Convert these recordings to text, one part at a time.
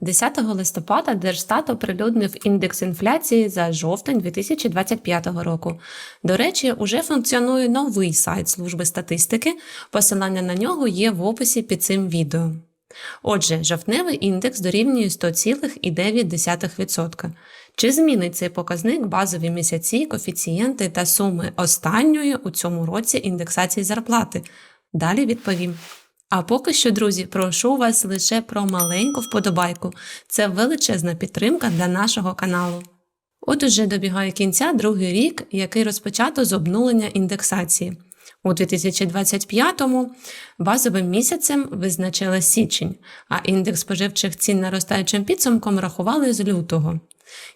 10 листопада Держстат оприлюднив індекс інфляції за жовтень 2025 року. До речі, уже функціонує новий сайт служби статистики. Посилання на нього є в описі під цим відео. Отже, жовтневий індекс дорівнює 100,9%. Чи змінить цей показник базові місяці, коефіцієнти та суми останньої у цьому році індексації зарплати? Далі відповім. А поки що, друзі, прошу вас лише про маленьку вподобайку. Це величезна підтримка для нашого каналу. От уже добігає кінця другий рік, який розпочато з обнулення індексації. У 2025-му базовим місяцем визначили січень, а індекс споживчих цін наростаючим підсумком рахували з лютого.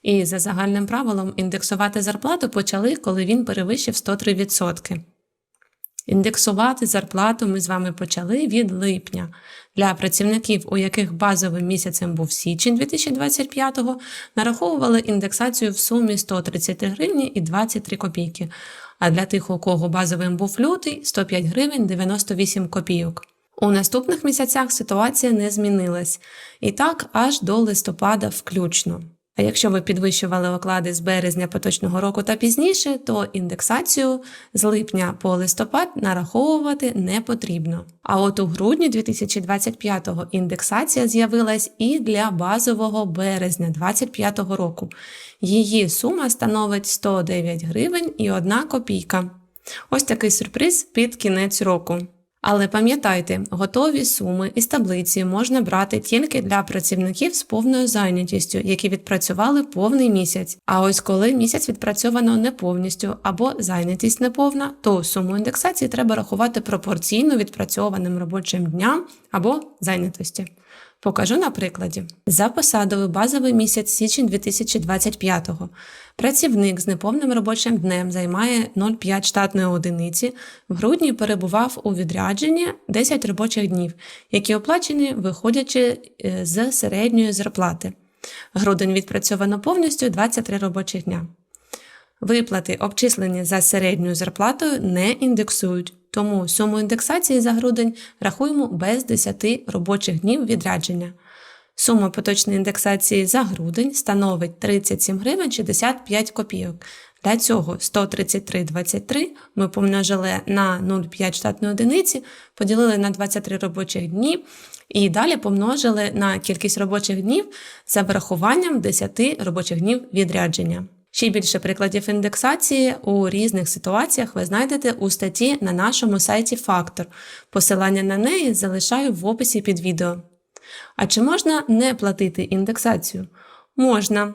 І за загальним правилом індексувати зарплату почали, коли він перевищив 103%. Індексувати зарплату ми з вами почали від липня. Для працівників, у яких базовим місяцем був січень 2025-го, нараховували індексацію в сумі 130 гривень і 23 копійки. А для тих, у кого базовим був лютий 105 гривень 98 копійок. У наступних місяцях ситуація не змінилась. І так аж до листопада включно. А якщо ви підвищували оклади з березня поточного року та пізніше, то індексацію з липня по листопад нараховувати не потрібно. А от у грудні 2025-го індексація з'явилась і для базового березня 2025 року. Її сума становить 109 гривень і 1 копійка. Ось такий сюрприз під кінець року. Але пам'ятайте, готові суми із таблиці можна брати тільки для працівників з повною зайнятістю, які відпрацювали повний місяць. А ось коли місяць відпрацьовано не повністю або зайнятість неповна, то суму індексації треба рахувати пропорційно відпрацьованим робочим дням або зайнятості. Покажу на прикладі. За посадою базовий місяць січень 2025-го. Працівник з неповним робочим днем займає 0,5 штатної одиниці, в грудні перебував у відрядженні 10 робочих днів, які оплачені виходячи е, з середньої зарплати. Грудень відпрацьовано повністю 23 робочих дня. Виплати, обчислені за середньою зарплатою, не індексують, тому суму індексації за грудень рахуємо без 10 робочих днів відрядження. Сума поточної індексації за грудень становить 37 гривень 65 копійок. Для цього 133,23 ми помножили на 0,5 штатної одиниці, поділили на 23 робочих дні і далі помножили на кількість робочих днів за врахуванням 10 робочих днів відрядження. Ще більше прикладів індексації у різних ситуаціях ви знайдете у статті на нашому сайті Фактор. Посилання на неї залишаю в описі під відео. А чи можна не платити індексацію? Можна.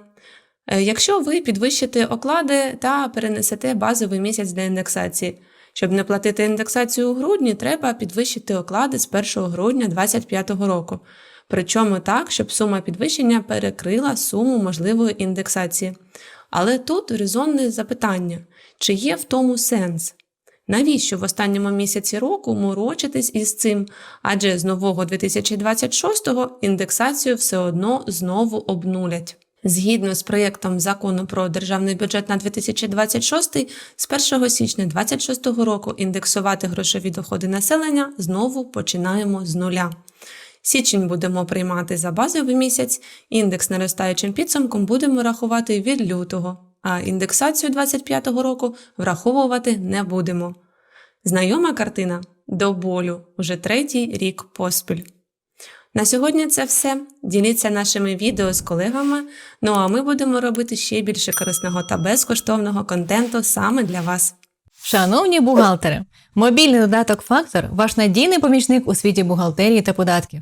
Е, Якщо ви підвищите оклади та перенесете базовий місяць для індексації. Щоб не платити індексацію у грудні, треба підвищити оклади з 1 грудня 2025 року. Причому так, щоб сума підвищення перекрила суму можливої індексації. Але тут резонне запитання, чи є в тому сенс? Навіщо в останньому місяці року морочитись із цим? Адже з нового 2026-го індексацію все одно знову обнулять. Згідно з проєктом закону про державний бюджет на 2026, з 1 січня 2026 року індексувати грошові доходи населення знову починаємо з нуля. Січень будемо приймати за базовий місяць, індекс наростаючим підсумком будемо рахувати від лютого, а індексацію 2025 року враховувати не будемо. Знайома картина до болю уже третій рік поспіль. На сьогодні це все. Діліться нашими відео з колегами. Ну а ми будемо робити ще більше корисного та безкоштовного контенту саме для вас. Шановні бухгалтери, мобільний додаток Фактор ваш надійний помічник у світі бухгалтерії та податків.